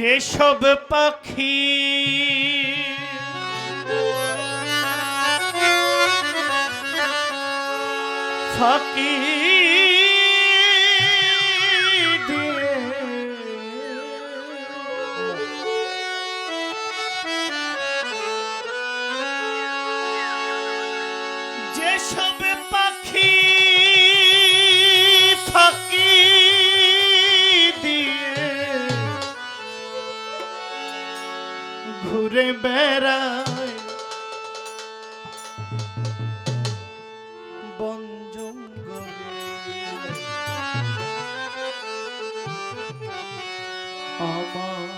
যেসব পাখি ফাঁকি ঘুরে বেড়ায়। বন জঙ্গলে। আমার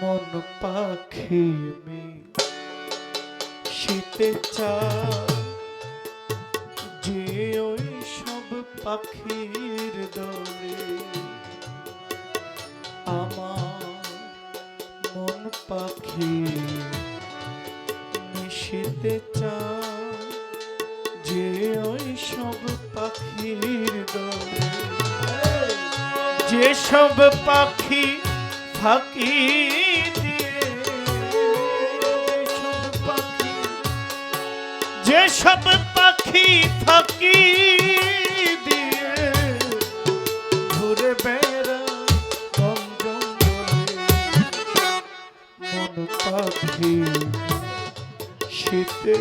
মন পাখি মে শীতে চায় যে ওই সব পাখির দলে। আমার পাখি মিশিতে চায় যে ওই সব পাখির দলে। যে সব পাখি ফাঁকি দিয়ে সব পাখি যে সব পাখি ফাঁকি পাখি শীতে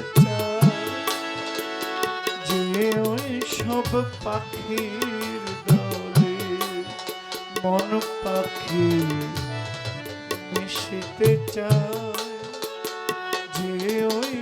যে ওই সব পাখির দলে মন পাখি মিশিতে চায় যে ওই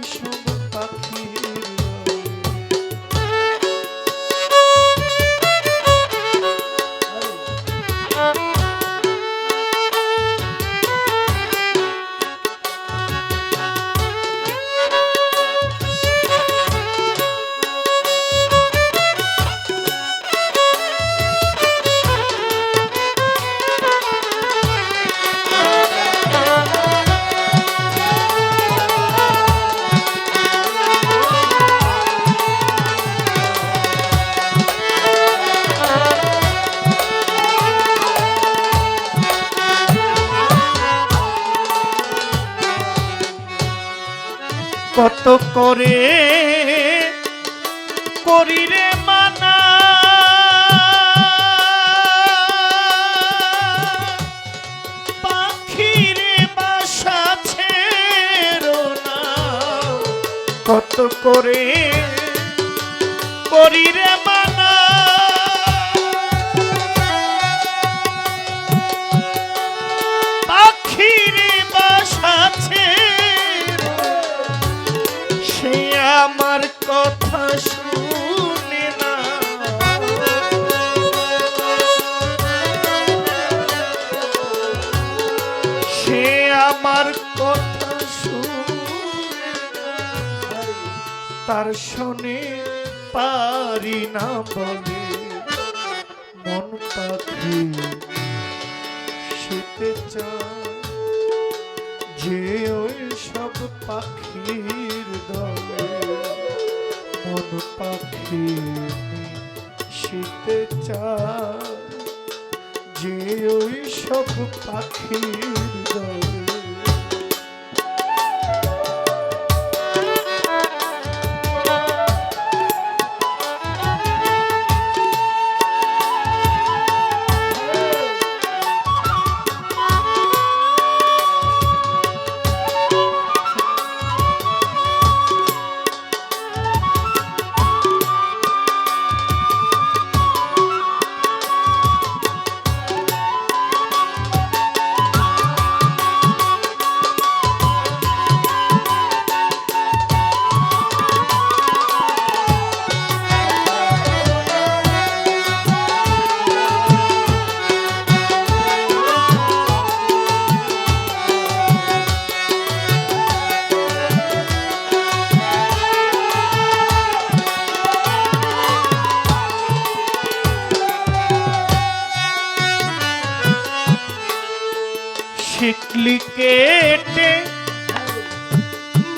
কত করে করিরে মানা? পাখিরে বাসা ছেড়ো না। কত করে করিরে মানা আমার কথা শুনে না। সে আমার কথা শুনে তার শোনে পারি না বলে মন পাখি শুতে চায়। যে ওই সব পাখির দলে মন পাখি শীতে চা যে ওই সব পাখির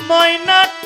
ময়নাটিয়া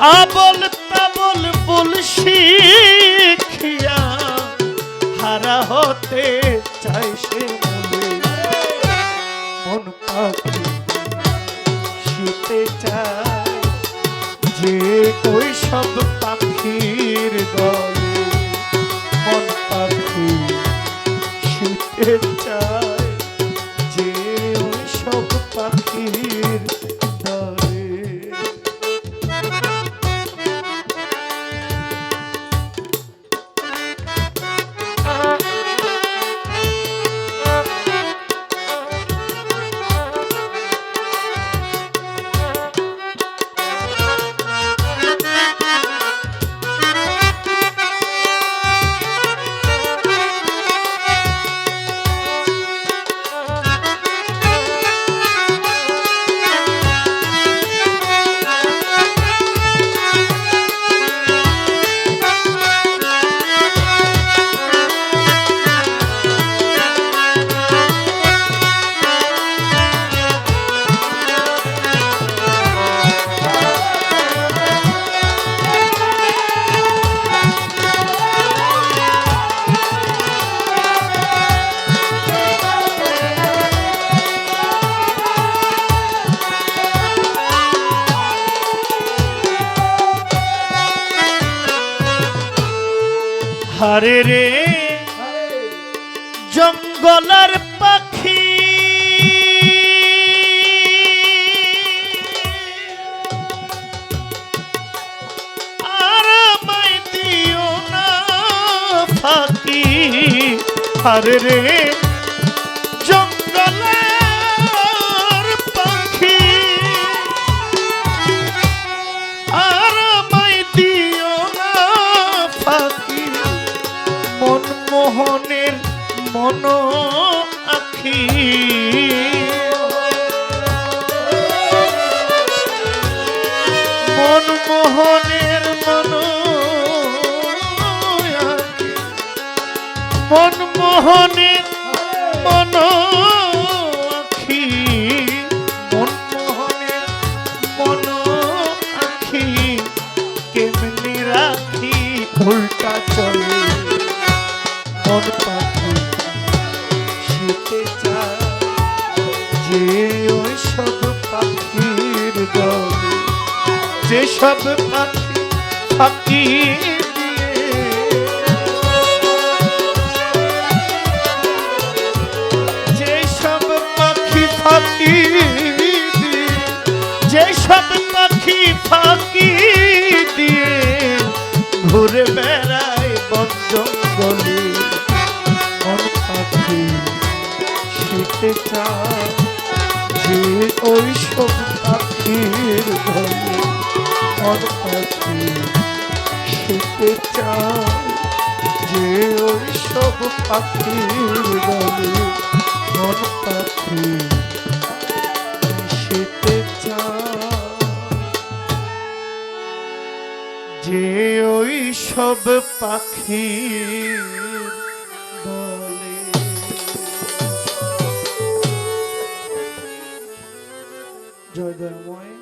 আবল তাবল বল শিখিয়া হারা হতে চাই সে মনে। পাখি চায় যে ওই সব হারে রে। জঙ্গলার পাখি। আর মাই দিও না ফাঁকি। আরে রে। মনমোহনের মন আখি। মন মন মনমোহনের মন মন পাখি শুতে চায় যে ওই সব পাখির দলে। যে সব পাখি পাখি শীতে যে ওই সব পাখির ঘরে মন পাখি যে ওই সব পাখির দলে মন পাখি শীতে যে ওই সব পাখি জয় দয়াময়